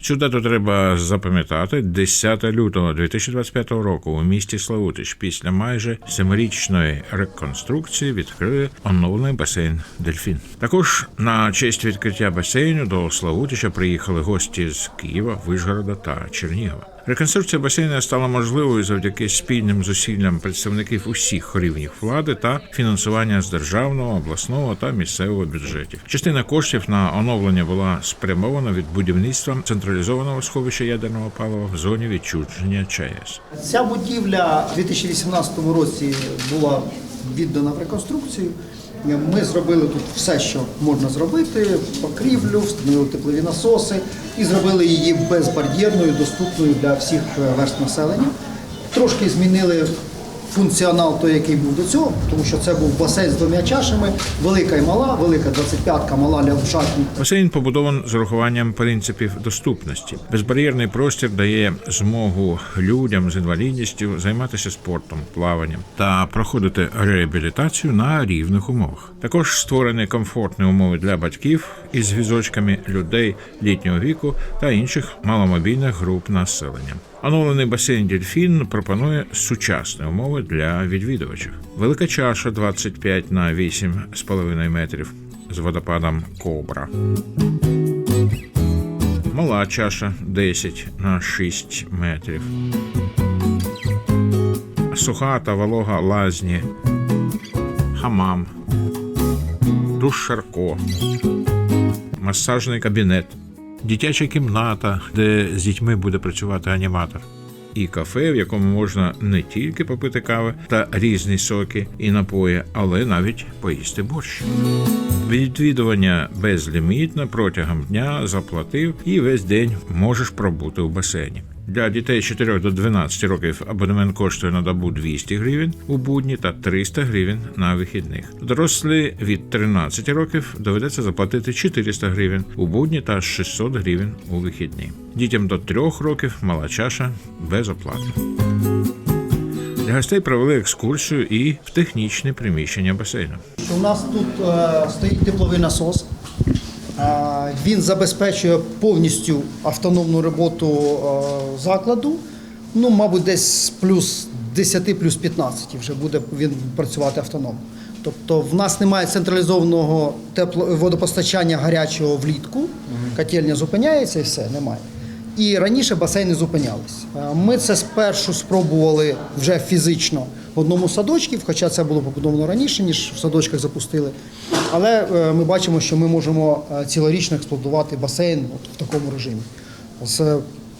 Цю дату треба запам'ятати 10 лютого 2025 року у місті Славутич після майже семирічної реконструкції відкрили оновлений басейн Дельфін. Також на честь відкриття басейну до Славутича приїхали гості з Києва, Вишгорода та Чернігова. Реконструкція басейну стала можливою завдяки спільним зусиллям представників усіх рівнів влади та фінансування з державного, обласного та місцевого бюджетів. Частина коштів на оновлення була спрямована від будівництва централізованого сховища ядерного палива в зоні відчуження ЧАЕС. Ця будівля у 2018 році була віддана в реконструкцію. Ми зробили тут все, що можна зробити: покрівлю, встановили теплові насоси і зробили її безбар'єрною, доступною для всіх верст населення. Трошки змінили функціонал той, який був до цього, тому що це був басейн з двома чашами, велика і мала, велика 25-ка, мала лягушатник. Басейн побудований з урахуванням принципів доступності. Безбар'єрний простір дає змогу людям з інвалідністю займатися спортом, плаванням та проходити реабілітацію на рівних умовах. Також створені комфортні умови для батьків із візочками людей літнього віку та інших маломобільних груп населення. Оновлений басейн Дельфін пропонує сучасні умови для відвідувачів. Велика чаша 25 на 8,5 метрів з водопадом Кобра. Мала чаша 10 на 6 метрів. Суха та волога лазні. Хамам. Душ Шарко. Масажний кабінет. Дитяча кімната, де з дітьми буде працювати аніматор. І кафе, в якому можна не тільки попити кави та різні соки і напої, але навіть поїсти борщ. Відвідування безлімітне протягом дня заплатив і весь день можеш пробути у басейні. Для дітей 4 до 12 років абонемент коштує на добу 200 гривень у будні та 300 гривень на вихідних. Дорослі від 13 років доведеться заплатити 400 гривень у будні та 600 гривень у вихідні. Дітям до 3 років мала чаша безоплатно. Для гостей провели екскурсію і в технічне приміщення басейну. У нас тут е, стоїть тепловий насос. Він забезпечує повністю автономну роботу закладу. Ну, мабуть, десь плюс 10, плюс 15 вже буде він працювати автономно. Тобто в нас немає централізованого тепло водопостачання гарячого влітку. Котельня зупиняється і все, немає. І раніше басейни зупинялись. Ми це спершу спробували вже фізично в одному садочку, хоча це було побудовано раніше, ніж в садочках запустили. Але е, ми бачимо, що ми можемо е, цілорічно експлуатувати басейн от в такому режимі з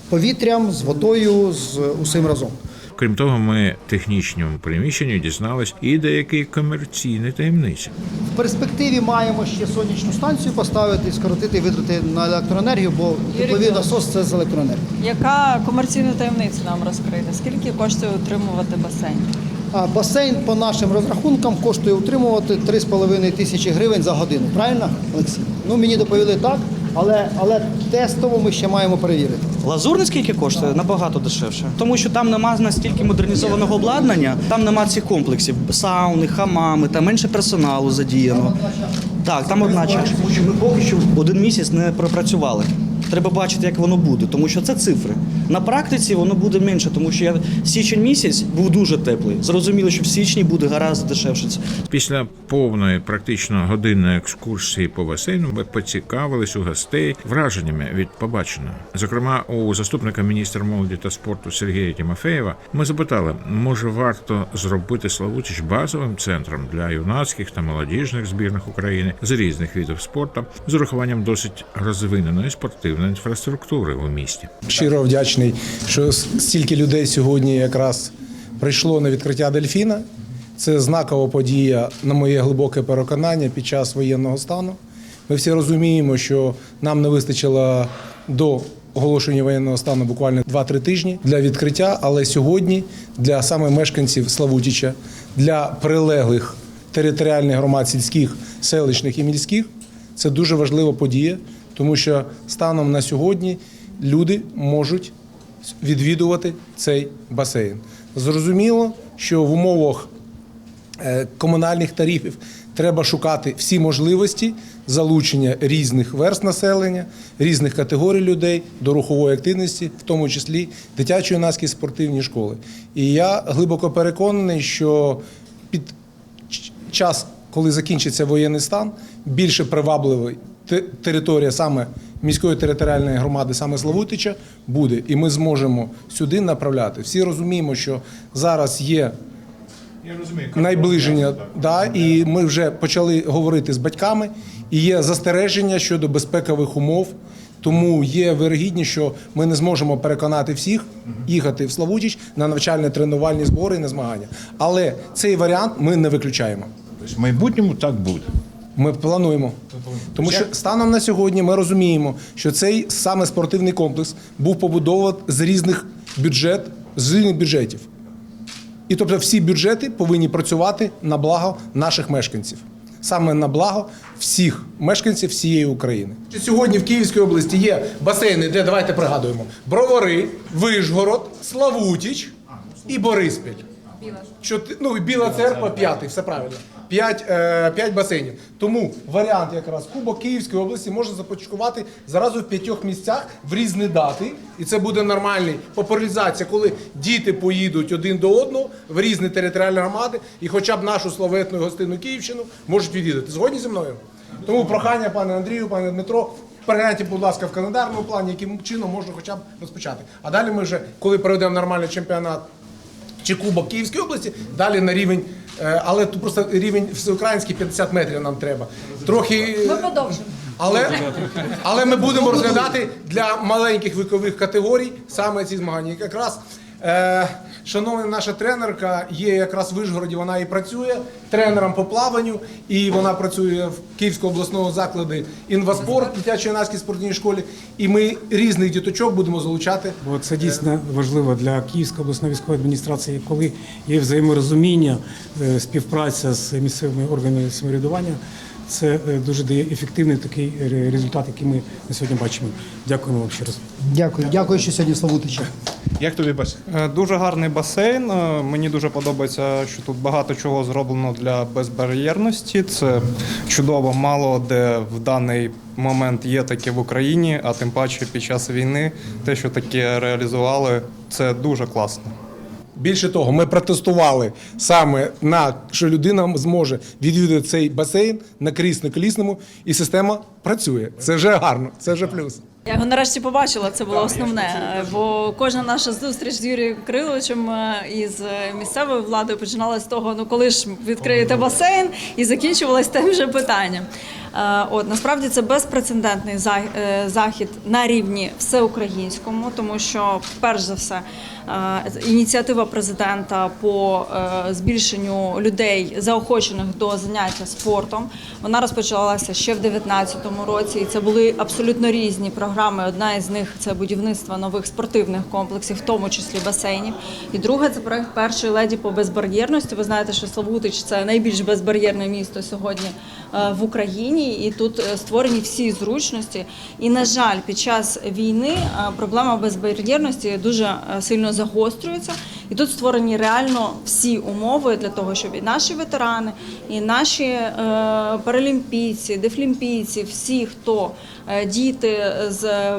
повітрям, з водою, з усім разом. Крім того, ми в технічному приміщенні дізнались і деякі комерційні таємниці. В перспективі маємо ще сонячну станцію поставити і скоротити витрати на електроенергію, бо тепловий насос це з електроенергії. Яка комерційна таємниця нам розкрити? Скільки коштує утримувати басейн? А басейн по нашим розрахункам коштує утримувати 3,5 тисячі гривень за годину. Правильно, Олексій? Ну мені доповіли так, але, але тестово ми ще маємо перевірити. Лазурний скільки коштує? Набагато дешевше. Тому що там нема настільки модернізованого обладнання, там нема цих комплексів, сауни, хамами, там менше персоналу задіяно. Так, там одна чаша. Ми поки що один місяць не пропрацювали. Треба бачити, як воно буде, тому що це цифри. На практиці воно буде менше, тому що я січень місяць був дуже теплий. Зрозуміло, що в січні буде гаразд дешевше. Після повної практично годинної екскурсії по басейну ми поцікавились у гостей враженнями від побаченого. Зокрема, у заступника міністра молоді та спорту Сергія Тімофеєва ми запитали, може варто зробити Славутич базовим центром для юнацьких та молодіжних збірних України з різних видів спорту з урахуванням досить розвиненої спортивної інфраструктури у місті. Щиро вдячний, що стільки людей сьогодні якраз прийшло на відкриття дельфіна. Це знакова подія, на моє глибоке переконання, під час воєнного стану. Ми всі розуміємо, що нам не вистачило до оголошення воєнного стану буквально 2-3 тижні для відкриття, але сьогодні для саме мешканців Славутіча, для прилеглих територіальних громад сільських, селищних і міських це дуже важлива подія, тому що станом на сьогодні люди можуть відвідувати цей басейн. Зрозуміло, що в умовах е, комунальних тарифів треба шукати всі можливості залучення різних верст населення, різних категорій людей до рухової активності, в тому числі дитячо-юнацькі спортивні школи. І я глибоко переконаний, що під час, коли закінчиться воєнний стан, більше привабливий територія саме міської територіальної громади, саме Славутича, буде, і ми зможемо сюди направляти. Всі розуміємо, що зараз є Я розумію. найближення, да, і ми вже почали говорити з батьками, і є застереження щодо безпекових умов. Тому є вирогідність, що ми не зможемо переконати всіх їхати в Славутич на навчально-тренувальні збори і на змагання. Але цей варіант ми не виключаємо. Тобто в майбутньому так буде. Ми плануємо. Тому що станом на сьогодні ми розуміємо, що цей саме спортивний комплекс був побудований з різних бюджет, з різних бюджетів. І тобто всі бюджети повинні працювати на благо наших мешканців. Саме на благо всіх мешканців всієї України. Сьогодні в Київській області є басейни, де давайте пригадуємо: Бровари, Вишгород, Славутіч і Бориспіль. Чоти... Ну, Біла церква п'ятий, все правильно. П'ять, е, п'ять басейнів. Тому варіант якраз Кубок Київської області можна започаткувати зразу в п'ятьох місцях в різні дати. І це буде нормальний популяризація, коли діти поїдуть один до одного в різні територіальні громади, і хоча б нашу славетну і гостинну Київщину можуть відвідати. Згодні зі мною? Тому прохання, пане Андрію, пане Дмитро, перегляньте, будь ласка, в календарному плані, яким чином можна хоча б розпочати. А далі ми вже, коли проведемо нормальний чемпіонат чи Кубок Київської області, далі на рівень, е, але тут просто рівень всеукраїнський 50 метрів нам треба. Трохи. Ми продовжимо. Але, але ми будемо розглядати для маленьких вікових категорій саме ці змагання. Якраз е, шановна наша тренерка є якраз в Вишгороді, вона і працює тренером по плаванню, і вона працює в Київського обласного закладу інваспорт, дитячо-юнацькій спортивній школі. І ми різних діточок будемо залучати Бо це дійсно важливо для Київської обласної військової адміністрації, коли є взаєморозуміння, е, співпраця з місцевими органами самоврядування. Це е, дуже дає ефективний такий результат, який ми на сьогодні бачимо. Дякуємо вам ще раз. Дякую, дякую, що сьогодні Славутичі. Як тобі басейн? Е, Дуже гарний басейн. Е, Мені дуже подобається, що тут багато чого зроблено для безбар'єрності. Це чудово, мало де в даний момент є таке в Україні, а тим паче під час війни те, що таке реалізували, це дуже класно. Більше того, ми протестували саме на що людина зможе відвідати цей басейн на крісно-колісному, і система працює. Це вже гарно, це вже плюс. Я його нарешті побачила, це було основне. Бо кожна наша зустріч з Юрієм Криловичем е, із е, місцевою владою починалася з того, ну коли ж відкриєте басейн, і закінчувалась тим же питанням. Е, От насправді це безпрецедентний е, захід на рівні всеукраїнському, тому що перш за все е, ініціатива президента по збільшенню людей, заохочених до заняття спортом, вона розпочалася ще в 2019 році. І це були абсолютно різні програми. Одна із них це будівництво нових спортивних комплексів, в тому числі басейнів. І друге це проект першої леді по безбар'єрності. Ви знаєте, що Славутич це найбільш безбар'єрне місто сьогодні в Україні, і тут е, створені всі зручності. І на жаль, під час війни е, проблема безбар'єрності дуже е, сильно загострюється. І тут створені реально всі умови для того, щоб і наші ветерани, і наші паралімпійці, дефлімпійці, всі, хто діти з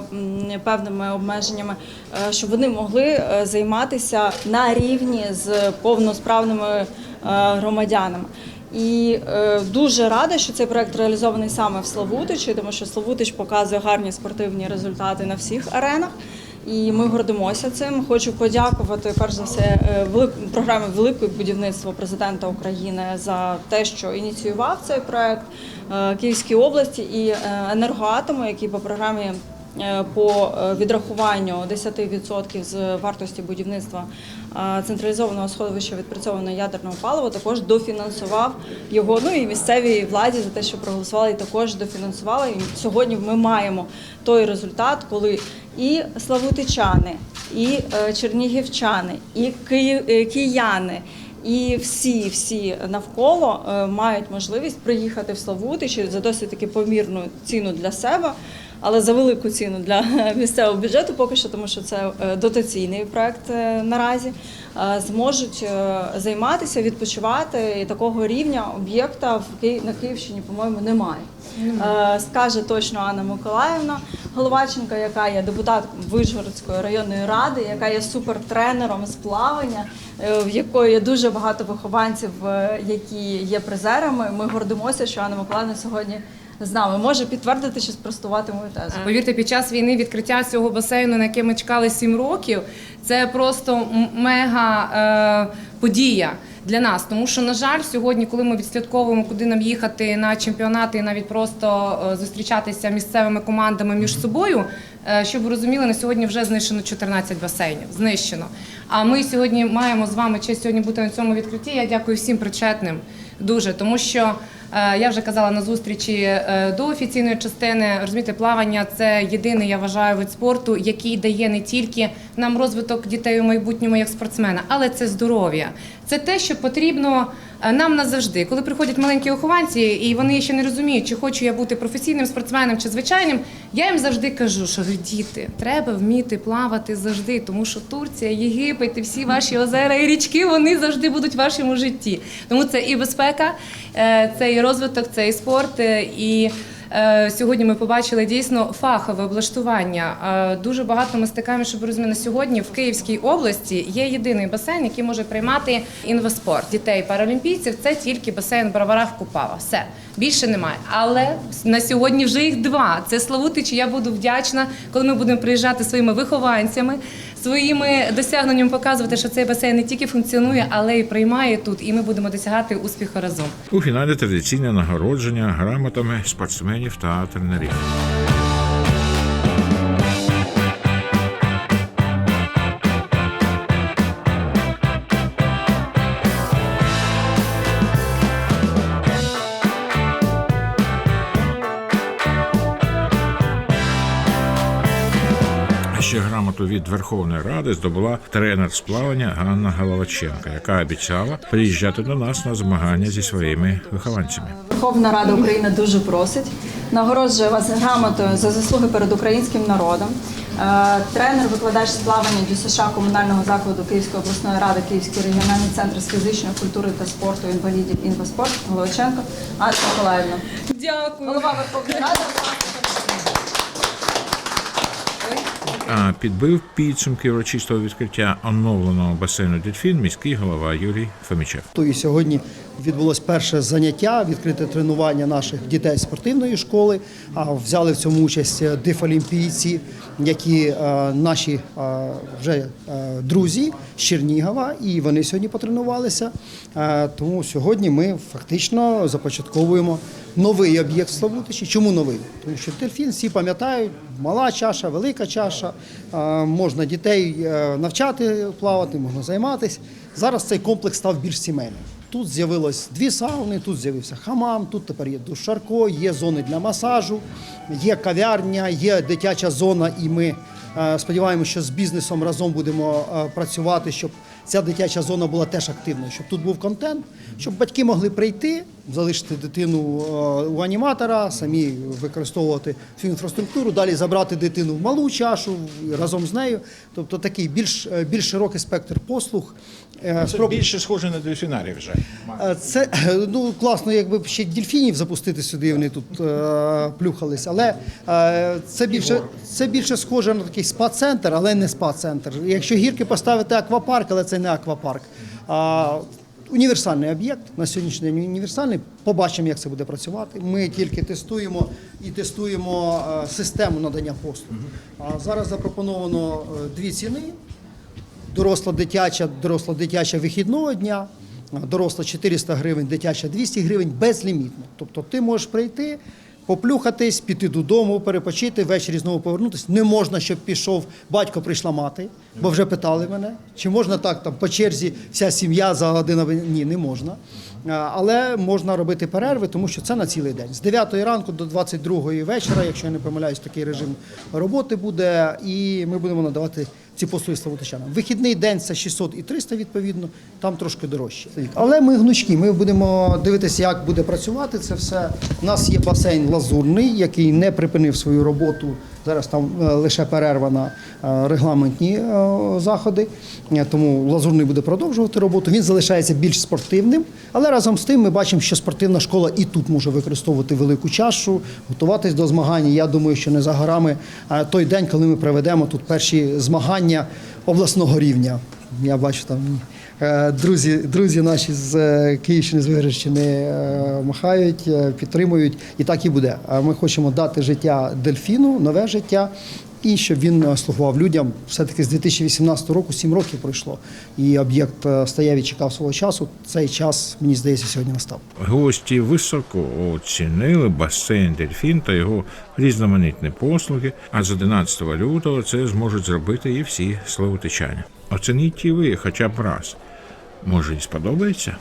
певними обмеженнями, щоб вони могли займатися на рівні з повносправними громадянами. І е, дуже рада, що цей проект реалізований саме в Славутичі, тому що Славутич показує гарні спортивні результати на всіх аренах. І ми гордимося цим. Хочу подякувати перш за все е, велик- програмі Велике будівництво президента України за те, що ініціював цей проект е, Київській області і е, енергоатому, який по програмі. Е, По е, відрахуванню 10% з вартості будівництва е, централізованого сходовища відпрацьованого ядерного палива також дофінансував його. Ну і місцевій владі за те, що проголосували, також дофінансували. І сьогодні ми маємо той результат, коли і славутичани, і чернігівчани, і кияни. І всі, всі навколо мають можливість приїхати в Славутич за досить таки помірну ціну для себе, але за велику ціну для місцевого бюджету, поки що, тому що це е, дотаційний проект е, наразі, е, зможуть займатися, відпочивати і такого рівня об'єкта в на Київщині, по-моєму, немає. Скаже точно Анна Миколаївна Головаченка, яка є депутатком Вишгородської районної ради, яка є супертренером з плавання, в якої є дуже багато вихованців, які є призерами. Ми гордимося, що Анна Миколаївна сьогодні з нами може підтвердити чи спростувати мою тезу. Повірте, під час війни відкриття цього басейну, на яке ми чекали 7 років, це просто мега е, подія для нас. Тому що, на жаль, сьогодні, коли ми відслідковуємо, куди нам їхати на чемпіонати і навіть просто е, зустрічатися місцевими командами між собою, е, щоб ви розуміли, на сьогодні вже знищено 14 басейнів. Знищено. А ми сьогодні маємо з вами честь сьогодні бути на цьому відкритті. Я дякую всім причетним дуже, тому що. Е, Я вже казала на зустрічі е, до офіційної частини. Розумієте, плавання це єдиний, я вважаю, вид спорту, який дає не тільки нам розвиток дітей у майбутньому як спортсмена, але це здоров'я. Це те, що потрібно е, нам назавжди. Коли приходять маленькі вихованці, і вони ще не розуміють, чи хочу я бути професійним спортсменом чи звичайним. Я їм завжди кажу, що діти, треба вміти плавати завжди, тому що Турція, Єгипет і всі ваші озера і річки вони завжди будуть в вашому житті. Тому це і безпека, е, це і розвиток, це і спорт. е, І сьогодні ми побачили дійсно фахове облаштування. Е, Дуже багато ми стикаємо, щоб розуміли, сьогодні в Київській області є єдиний басейн, який може приймати інваспорт дітей паралімпійців. Це тільки басейн Броварах Купава. Все більше немає. Але на сьогодні вже їх два. Це Славутич. Я буду вдячна, коли ми будемо приїжджати своїми вихованцями, своїми досягненнями показувати, що цей басейн не тільки функціонує, але й приймає тут. І ми будемо досягати успіху разом. У фіналі традиційне нагородження грамотами спортсменів та тренерів. Від Верховної Ради здобула тренер з плавання Ганна Головаченка, яка обіцяла приїжджати до нас на змагання зі своїми вихованцями. Верховна Рада України дуже просить. Нагороджує вас грамотою за заслуги перед українським народом. Е, Тренер, викладач з плавання ДЮСШ комунального закладу Київської обласної ради, Київський регіональний центр з фізичної культури та спорту інвалідів «Інваспорт» Головаченко Анна Миколаївна. Дякую. Голова Верховної Ради. А підбив підсумки урочистого відкриття оновленого басейну Дельфін міський голова Юрій Фомічев. І сьогодні відбулось перше заняття, відкрите тренування наших дітей спортивної школи. А взяли в цьому участь дифолімпійці, які е, наші е, вже е, друзі з Чернігова, і вони сьогодні потренувалися. Е, тому сьогодні ми фактично започатковуємо новий об'єкт Славутичі. Чому новий? Тому що дельфін всі пам'ятають, мала чаша, велика чаша. Е, можна дітей е, навчати плавати, можна займатися. Зараз цей комплекс став більш сімейним. Тут з'явилось дві сауни, тут з'явився хамам, тут тепер є душ Шарко, є зони для масажу, є кав'ярня, є дитяча зона, і ми е, сподіваємося, що з бізнесом разом будемо е, працювати, щоб ця дитяча зона була теж активною, щоб тут був контент, щоб батьки могли прийти, залишити дитину е, у аніматора, самі використовувати всю інфраструктуру, далі забрати дитину в малу чашу разом з нею. Тобто такий більш, більш широкий спектр послуг. Е, спроб- більше схоже на дельфінарів вже. Е, Це е, ну класно, якби ще дельфінів запустити сюди, вони тут е, плюхались. Але е, це більше це більше схоже на такий спа-центр, але не спа-центр. Якщо гірки поставити аквапарк, але це не аквапарк. А універсальний об'єкт на сьогоднішній день універсальний. Побачимо, як це буде працювати. Ми тільки тестуємо і тестуємо систему надання послуг. А зараз запропоновано дві ціни доросла дитяча, доросла дитяча вихідного дня, доросла 400 гривень, дитяча 200 гривень безлімітно. Тобто ти можеш прийти, поплюхатись, піти додому, перепочити, ввечері знову повернутися. Не можна, щоб пішов батько, прийшла мати, бо вже питали мене, чи можна так там по черзі вся сім'я за один аби- Ні, не можна. Але можна робити перерви, тому що це на цілий день. З 9 ранку до 22 вечора, якщо я не помиляюсь, такий режим роботи буде, і ми будемо надавати ці послуги славутичанам. Вихідний день це 600 і 300 відповідно, там трошки дорожче. Але ми гнучки, ми будемо дивитися, як буде працювати це все. У нас є басейн лазурний, який не припинив свою роботу. Зараз там е, лише перерва на е, регламентні е, заходи, тому лазурний буде продовжувати роботу. Він залишається більш спортивним, але разом з тим ми бачимо, що спортивна школа і тут може використовувати велику чашу, готуватись до змагань. Я думаю, що не за горами той день, коли ми проведемо тут перші змагання обласного рівня. Я бачу там. Е, Друзі, друзі наші з е, Київщини, з Вигрищини е, махають, підтримують, і так і буде. Ми хочемо дати життя дельфіну, нове життя, і щоб він слугував людям. Все-таки з 2018 року 7 років пройшло, і об'єкт стояв і чекав свого часу. Цей час, мені здається, сьогодні настав. Гості високо оцінили басейн Дельфін та його різноманітні послуги. А з 11 лютого це зможуть зробити і всі славутичані. Оцініть і ви хоча б раз. Може, і сподобається?